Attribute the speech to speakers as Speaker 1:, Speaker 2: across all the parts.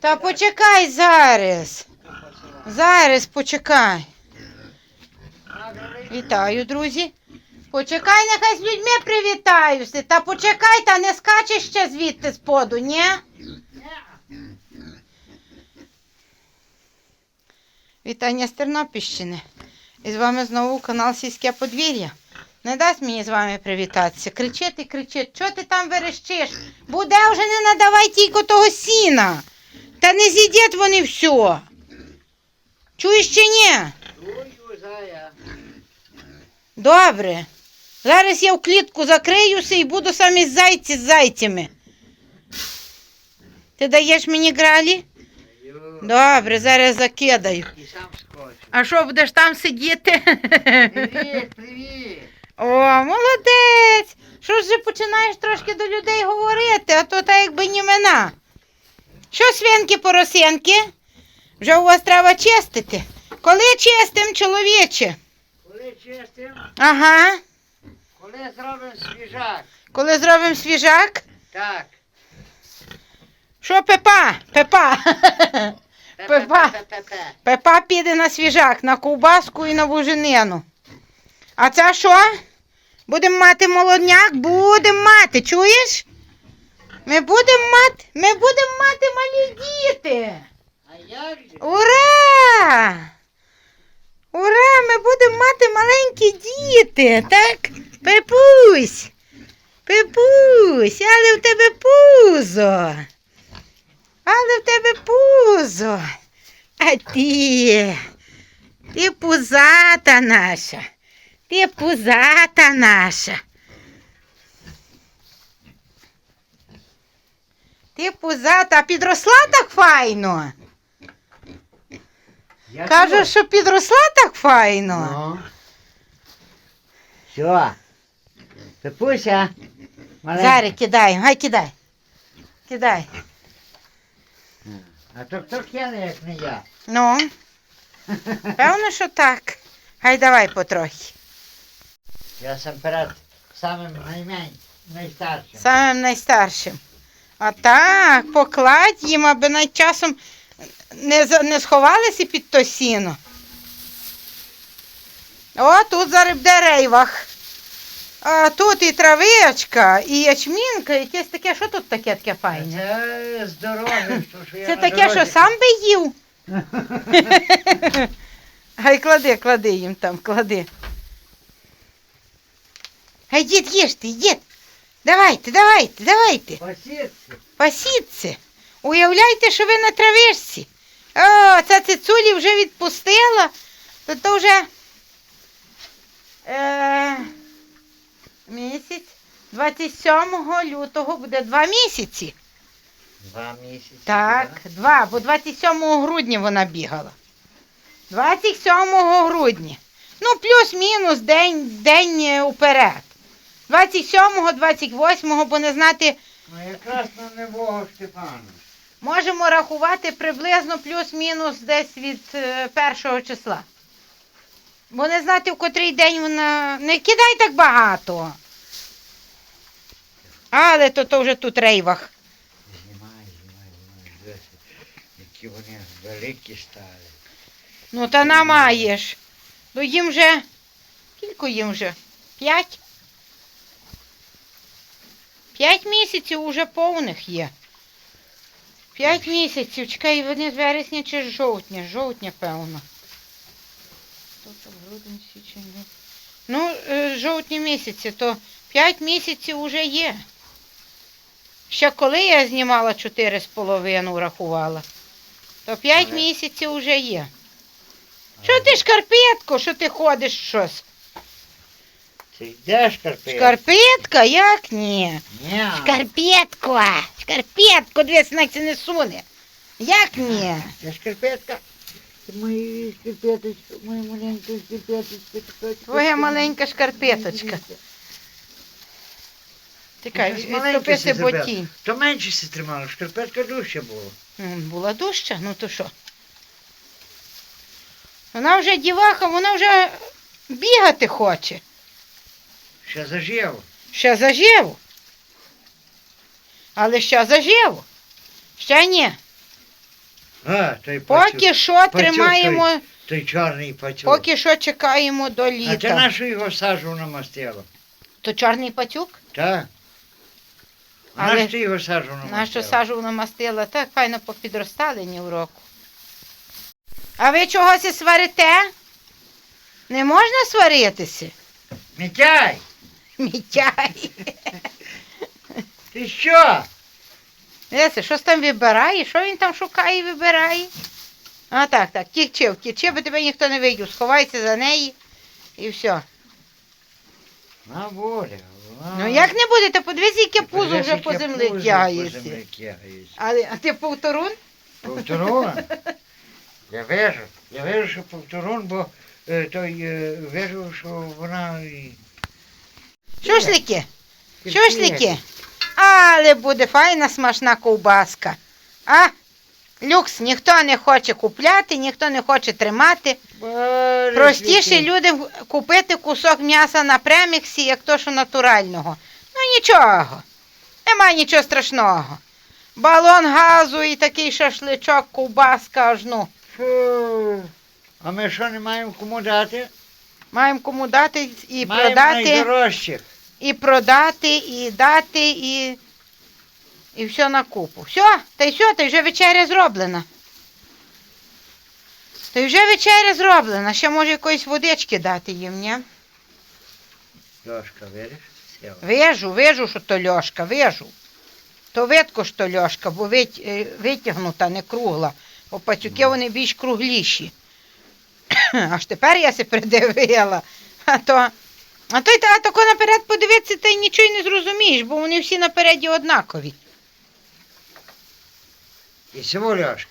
Speaker 1: Та почекай зараз. Зараз почекай. Вітаю, друзі. Почекай, нехай з людьми привітаюся. Та почекай, та не скачеш ще звідти споду, ні? Вітання з Тернопільщини. І з вами знову канал Сільське подвір'я. Не дасть мені з вами привітатися. Кричить і кричить, що ти там верещиш? Буде вже не надавай тільки того сіна. Та не з'їдять вони все. Чуєш чи ні? Добре. Зараз я в клітку закриюся і буду самі зайці з зайцями. Ти даєш мені гралі? Добре, зараз закидаю.
Speaker 2: І сам.
Speaker 1: А що, будеш там сидіти?
Speaker 2: Привіт, привіт.
Speaker 1: О, молодець! Що ж починаєш трошки до людей говорити, а то так якби німена. Що, свинки поросенки? Вже у вас треба чистити. Коли чистим, чоловіче?
Speaker 2: Коли чистим,
Speaker 1: Ага.
Speaker 2: коли зробимо свіжак.
Speaker 1: Коли зробимо свіжак?
Speaker 2: Так.
Speaker 1: Що, Пепа? Пепа. Пепа. Пепа піде на свіжак, на ковбаску і на вуженину. А це що? Будемо мати молодняк? Будемо мати, чуєш? Ми будемо мати, ми будемо мати малі діти.
Speaker 2: А як же?
Speaker 1: Ура! Ура! Ми будемо мати маленькі діти, так? Пепусь! Пепусь, але в тебе пузо. Але в тебе пузо. А ти, ти пузата наша. Ти пузата наша. Ти пузата, а підросла так файно.
Speaker 2: Я
Speaker 1: Кажеш, що підросла так файно.
Speaker 2: Ну. Що? Пепуся. Маленька.
Speaker 1: Зараз кидай, гай кидай. Кидай.
Speaker 2: А то хто кине, як не я?
Speaker 1: Ну, певно, що так. Гай давай потрохи.
Speaker 2: Я сам перед самим найменшим, найстаршим.
Speaker 1: Самим найстаршим. А так, покладь їм, аби навіть часом не, не сховалися під то сіно. О, тут зараз буде рейвах. А тут і травичка, і ячмінка, якесь таке, що тут таке таке файне?
Speaker 2: Це з що, що я
Speaker 1: Це таке, що сам би їв. Гай клади, клади їм там, клади. Гай, дід, їжте, дід. Давайте, давайте, давайте.
Speaker 2: Посідці.
Speaker 1: Пасіться. Уявляйте, що ви на травишці. О, ця цицулі вже відпустила. То то вже е, місяць. 27 лютого буде два місяці.
Speaker 2: Два місяці.
Speaker 1: Так, два, бо 27 грудня вона бігала. 27 грудня. Ну, плюс-мінус день, день уперед. 27-го, 28-го, бо не знати,
Speaker 2: Ну якраз на небого Степана.
Speaker 1: можемо рахувати приблизно плюс-мінус десь від е, першого числа. Бо не знати, в котрий день вона. Не кидай так багато. Але то, то вже тут рейвах.
Speaker 2: Знімай, знімай, знімай. Які вони великі стали.
Speaker 1: Ну, та намаєш. Ну їм вже. Скільки їм вже? П'ять? П'ять місяців уже повних є. П'ять місяців. Чекай, вони з вересня чи з жовтня? Жовтня, певно. Хто грудень, січень. Ну, е, жовтні місяці, то п'ять місяців уже є. Ще коли я знімала чотири з половиною, рахувала, то п'ять
Speaker 2: Але-
Speaker 1: місяців вже є. Що ти шкарпетко, що ти ходиш щось?
Speaker 2: Ти йдеш, Карпе?
Speaker 1: Шкарпетка? Як ні?
Speaker 2: Ні.
Speaker 1: Шкарпетко, дивись, на це не суне. Як ні?
Speaker 2: Це шкарпетка. Мої шкарпеточка, мої маленькі шкарпеточка.
Speaker 1: Твоя маленька шкарпеточка. Чекай,
Speaker 2: маленьке
Speaker 1: відступися ботінь.
Speaker 2: То менше си тримала, шкарпетка дужча була.
Speaker 1: М, Була дужча, ну то що? Вона вже діваха, вона вже бігати хоче.
Speaker 2: Ще зажив.
Speaker 1: Ще заживу. Але ще заживу. Ще ні.
Speaker 2: А, той пацюк.
Speaker 1: Поки що
Speaker 2: Пацюк
Speaker 1: тримаємо,
Speaker 2: Той чорний пацюк.
Speaker 1: поки що чекаємо до
Speaker 2: А ти
Speaker 1: літа.
Speaker 2: нашу його сажу намастила?
Speaker 1: То чорний пацюк?
Speaker 2: Так? А
Speaker 1: Але-
Speaker 2: наш ти його сажу намастила?
Speaker 1: Нашу сажу намастила, так файно попідростали ні в року. А ви чогось сварите? Не можна сваритися?
Speaker 2: Мітяй!
Speaker 1: Мітяй.
Speaker 2: Ти що?
Speaker 1: Леся, щось там вибирає? Що він там шукає і вибирає? А так, так, втічи, втічи, бо тебе ніхто не видів. Сховайся за неї і все.
Speaker 2: На буде.
Speaker 1: Ну як не будете, подивись, яке пузо вже по землі
Speaker 2: По
Speaker 1: тягається.
Speaker 2: землі тягається.
Speaker 1: Але а ти повторун?
Speaker 2: Повторон? Я вижу. Я вижу, що повторон, бо е, той е, вижу, що вона... і-
Speaker 1: Шушлики, шушлики. Але буде файна смачна ковбаска. А? Люкс, ніхто не хоче купляти, ніхто не хоче тримати.
Speaker 2: Боже,
Speaker 1: Простіше людям купити кусок м'яса на преміксі, як то, що натурального. Ну нічого. Нема нічого страшного. Балон газу і такий шашличок, ковбаска аж ну.
Speaker 2: Фу. А ми що не маємо кому дати?
Speaker 1: Маємо кому дати і
Speaker 2: маємо
Speaker 1: продати,
Speaker 2: найдорожчих.
Speaker 1: І продати, і дати, і, і все на купу. Все, та й все, та й вже вечеря зроблена. Та й вже вечеря зроблена. Ще може якоїсь водички дати їм, ні?
Speaker 2: Льошка? Сіла.
Speaker 1: Вижу, вижу, що то льошка, вижу. То видко, що льошка, бо е, витягнута, не кругла. Бо пацюки вони більш кругліші. Аж тепер я се придивила. А то, а то й та- а тако наперед подивитися, ти нічого й не зрозумієш, бо вони всі напереді однакові.
Speaker 2: І сього Льошка.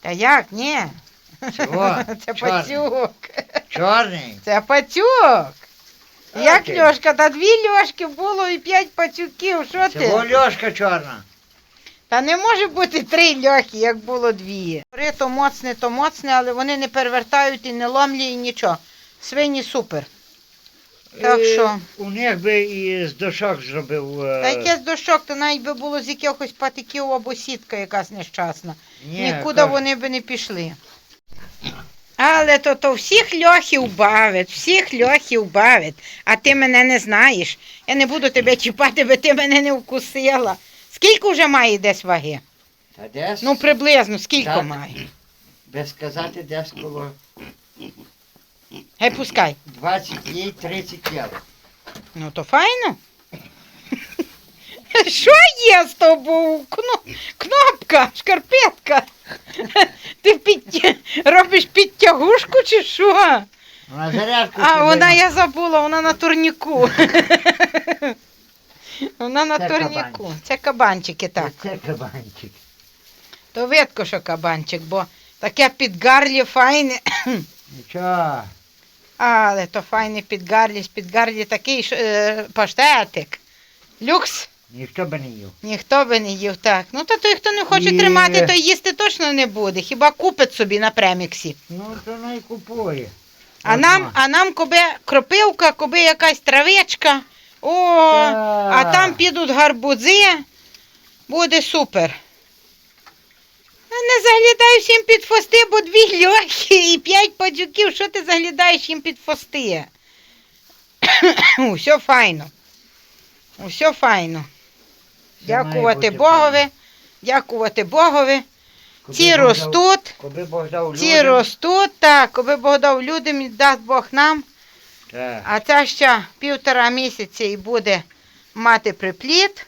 Speaker 1: Та як, ні?
Speaker 2: Чого?
Speaker 1: Це
Speaker 2: Чорний.
Speaker 1: пацюк.
Speaker 2: Чорний.
Speaker 1: Це пацюк.
Speaker 2: А
Speaker 1: Як
Speaker 2: ти?
Speaker 1: льошка? Та дві льошки було і п'ять пацюків. Що ти?
Speaker 2: Цього Льошка чорна.
Speaker 1: Та не може бути три льохи, як було дві. Гори то моцне, то моцне, але вони не перевертають і не ломлі, і нічого. Свині супер. Так що?
Speaker 2: У них би і з дошок зробив. е,
Speaker 1: Та яке з дощок, то навіть би було з якихось патиків або сітка якась нещасна.
Speaker 2: ні,
Speaker 1: Нікуди
Speaker 2: кажу,
Speaker 1: вони би не пішли. Але то, то всіх льохів бавить, всіх льохів бавить, а ти мене не знаєш. Я не буду тебе чіпати, бо ти мене не вкусила. Скільки вже має десь ваги?
Speaker 2: Та десь,
Speaker 1: Ну, приблизно, скільки
Speaker 2: Так.
Speaker 1: має?
Speaker 2: без сказати, десь коло
Speaker 1: Гей, пускай.
Speaker 2: 25-30 євро.
Speaker 1: Ну то файно. Що є з тобою? Кно... Кнопка, шкарпетка. Ти підтя... робиш підтягушку чи що?
Speaker 2: На зарядку.
Speaker 1: А, вона я забула, вона на турніку. Вона на
Speaker 2: Це
Speaker 1: турніку.
Speaker 2: кабанчик.
Speaker 1: Це кабанчики, так.
Speaker 2: Це кабанчик.
Speaker 1: То видко, що кабанчик, бо таке підгарлі файне.
Speaker 2: Нічого.
Speaker 1: Але то файне підгарлі, підгарлі такий що, е, паштетик. Люкс.
Speaker 2: Ніхто би не їв.
Speaker 1: Ніхто би не їв так. Ну то той, хто не хоче
Speaker 2: І-
Speaker 1: тримати, то їсти точно не буде. Хіба купить собі на преміксі.
Speaker 2: Ну, то не купує.
Speaker 1: А нам, а нам коби кропивка, коби якась травичка. О, а там підуть гарбузи. Буде супер. Не заглядай всім під фости, бо дві льохи і п'ять падюків. Що ти заглядаєш їм під фости? Усе файно. Усе файно. Дякувати Богові. Дякувати Богові. Ці ростуть, ці ростуть, так, коби Бог дав людям і дасть Бог нам.
Speaker 2: Так.
Speaker 1: А ця ще півтора місяці і буде мати припліт.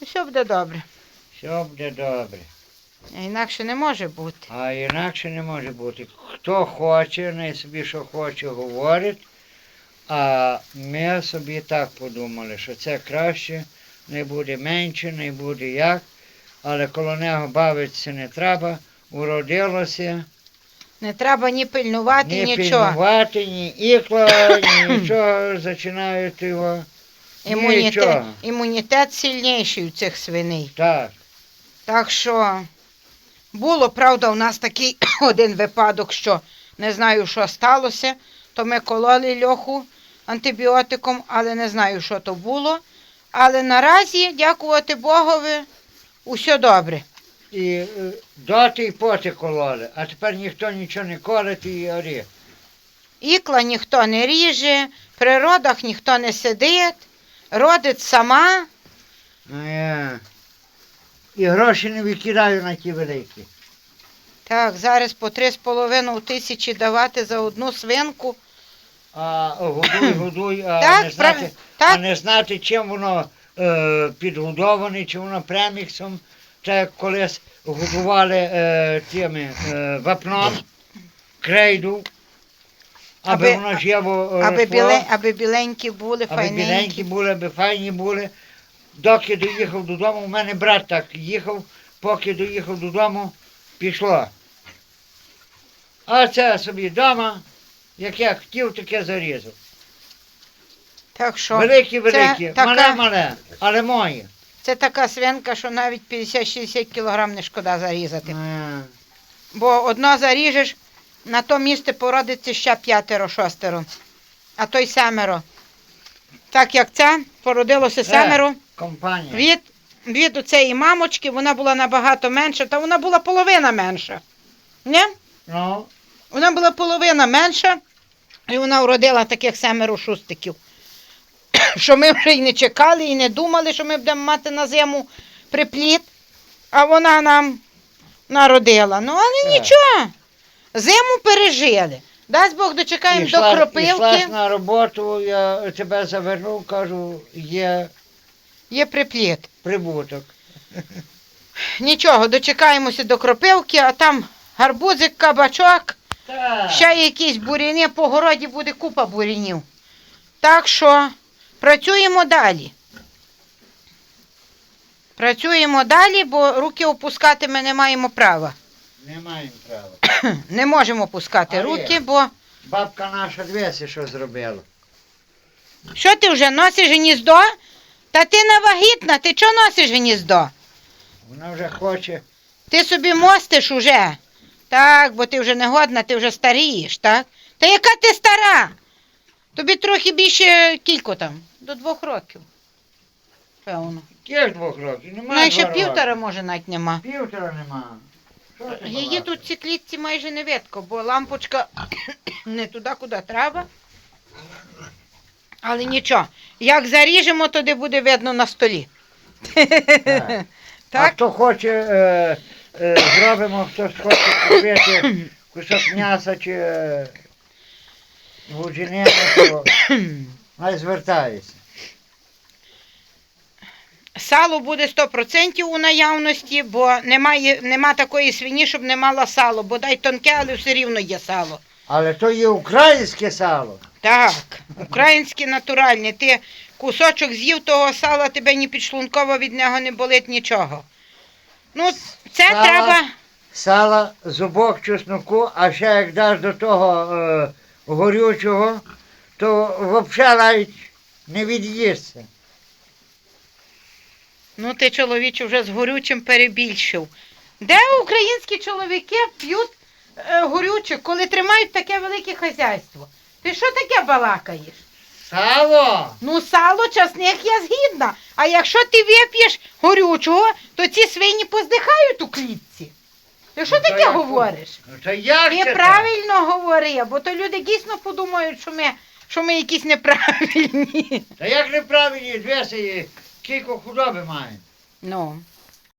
Speaker 1: І все буде добре.
Speaker 2: Все буде добре.
Speaker 1: Інакше не може бути.
Speaker 2: А інакше не може бути. Хто хоче, не собі що хоче, говорить. А ми собі так подумали, що це краще, не буде менше, не буде як. Але коло нього бавитися не треба. Уродилося,
Speaker 1: Не треба ні пильнувати,
Speaker 2: ні
Speaker 1: нічого.
Speaker 2: пильнувати, ні ікла, ні нічого, починають його.
Speaker 1: Імунітет,
Speaker 2: Нічого.
Speaker 1: імунітет сильніший у цих свиней.
Speaker 2: Так.
Speaker 1: Так що було, правда, у нас такий один випадок, що не знаю, що сталося, то ми кололи льоху антибіотиком, але не знаю, що то було. Але наразі, дякувати Богові, Усе добре.
Speaker 2: І е, доти і поти кололи, а тепер ніхто нічого не колить і орі.
Speaker 1: Ікла ніхто не ріже, при родах ніхто не сидить, родить сама.
Speaker 2: Ну, я. І гроші не викидаю на ті великі.
Speaker 1: Так, зараз по три з половиною тисячі давати за одну свинку.
Speaker 2: А годуй, годуй, а,
Speaker 1: Так,
Speaker 2: не, знати,
Speaker 1: прав-
Speaker 2: а не знати, чим воно е, підгодоване, чи воно преміксом, так як колись годували е, тими е, вапном, крейду, аби,
Speaker 1: Аби-
Speaker 2: воно живо е,
Speaker 1: Аби,
Speaker 2: росло,
Speaker 1: біле, аби біленькі були,
Speaker 2: аби біленькі були, аби файні були. Доки доїхав додому, у мене брат так їхав, поки доїхав додому, пішло. А це собі вдома, як я хотів, таке зарізав.
Speaker 1: Так що
Speaker 2: Великі, великі,
Speaker 1: така-
Speaker 2: мале, мале, але мої.
Speaker 1: це така свинка, що навіть 50-60 кілограм не шкода зарізати.
Speaker 2: Е,
Speaker 1: Бо одно заріжеш, на то місце породиться ще п'ятеро, шостеро, а то й семеро. Так як ця, породилося семеро.
Speaker 2: Компанія.
Speaker 1: Від, від оцеї мамочки вона була набагато менша, та вона була половина менша. Не?
Speaker 2: Ну,
Speaker 1: Вона була половина менша, і вона вродила таких семеро шустиків. Що ми вже й не чекали, і не думали, що ми будемо мати на зиму припліт, а вона нам народила. Ну, але
Speaker 2: Так.
Speaker 1: нічого. Зиму пережили. Дасть Бог дочекаємо до
Speaker 2: ішла,
Speaker 1: кропивки.
Speaker 2: ішла на роботу, я тебе завернув, кажу, є
Speaker 1: Є припліт.
Speaker 2: прибуток.
Speaker 1: Нічого, дочекаємося до кропивки, а там гарбузик, кабачок.
Speaker 2: Так.
Speaker 1: Ще якісь буряни, по городі буде купа бурянів. Так що працюємо далі. Працюємо далі, бо руки опускати ми не маємо права.
Speaker 2: Не маємо права.
Speaker 1: Не можемо опускати
Speaker 2: А
Speaker 1: руки, бо
Speaker 2: Бабка наша двесі що зробила.
Speaker 1: що ти вже носиш гніздо? Та ти не вагітна, ти чого носиш гніздо?
Speaker 2: Вона вже хоче.
Speaker 1: Ти собі мостиш уже. Так, бо ти вже не годна, ти вже старієш, так? Та яка ти стара? Тобі трохи більше кілько там, до двох років. Певно.
Speaker 2: Є ж двох років, немає
Speaker 1: Ну, ще
Speaker 2: два
Speaker 1: півтора,
Speaker 2: роки.
Speaker 1: може, навіть нема.
Speaker 2: Півтора нема. Що ти
Speaker 1: Її
Speaker 2: балакаєш?
Speaker 1: тут в цій клітці майже не видко, бо лампочка не туди, куди треба. Але нічого, як заріжемо, тоді буде видно на столі.
Speaker 2: Так. А хто хоче, е, е, зробимо, хтось хоче купити кусок м'яса чи е, вудженину, то хай звертається.
Speaker 1: Сало буде 100% у наявності, бо немає, нема такої свині, щоб не мала сало. Бодай тонке, але все рівно є сало.
Speaker 2: Але то є українське сало.
Speaker 1: Так, українське натуральне. Ти кусочок з'їв того сала, тебе ні підшлунково від нього не болить нічого. Ну, це
Speaker 2: Сала.
Speaker 1: треба.
Speaker 2: Сала, зубок чесноку, а ще як даш до того е, горючого, то взагалі навіть не від'їсться.
Speaker 1: Ну, ти чоловіче вже з горючим перебільшив. Де українські чоловіки п'ють горюче, коли тримають таке велике хазяйство? Ти що таке балакаєш?
Speaker 2: Сало!
Speaker 1: Ну, сало, часник я згідна. А якщо ти вип'єш горючого, то ці свині поздихають у клітці. Ти що
Speaker 2: Ну, то
Speaker 1: таке
Speaker 2: як?
Speaker 1: говориш?
Speaker 2: Ну то як
Speaker 1: Ти
Speaker 2: це так?
Speaker 1: правильно говори, бо то люди дійсно подумають, що ми, що ми якісь неправильні.
Speaker 2: Та як неправильні двесі, кілько худоби маємо.
Speaker 1: Ну,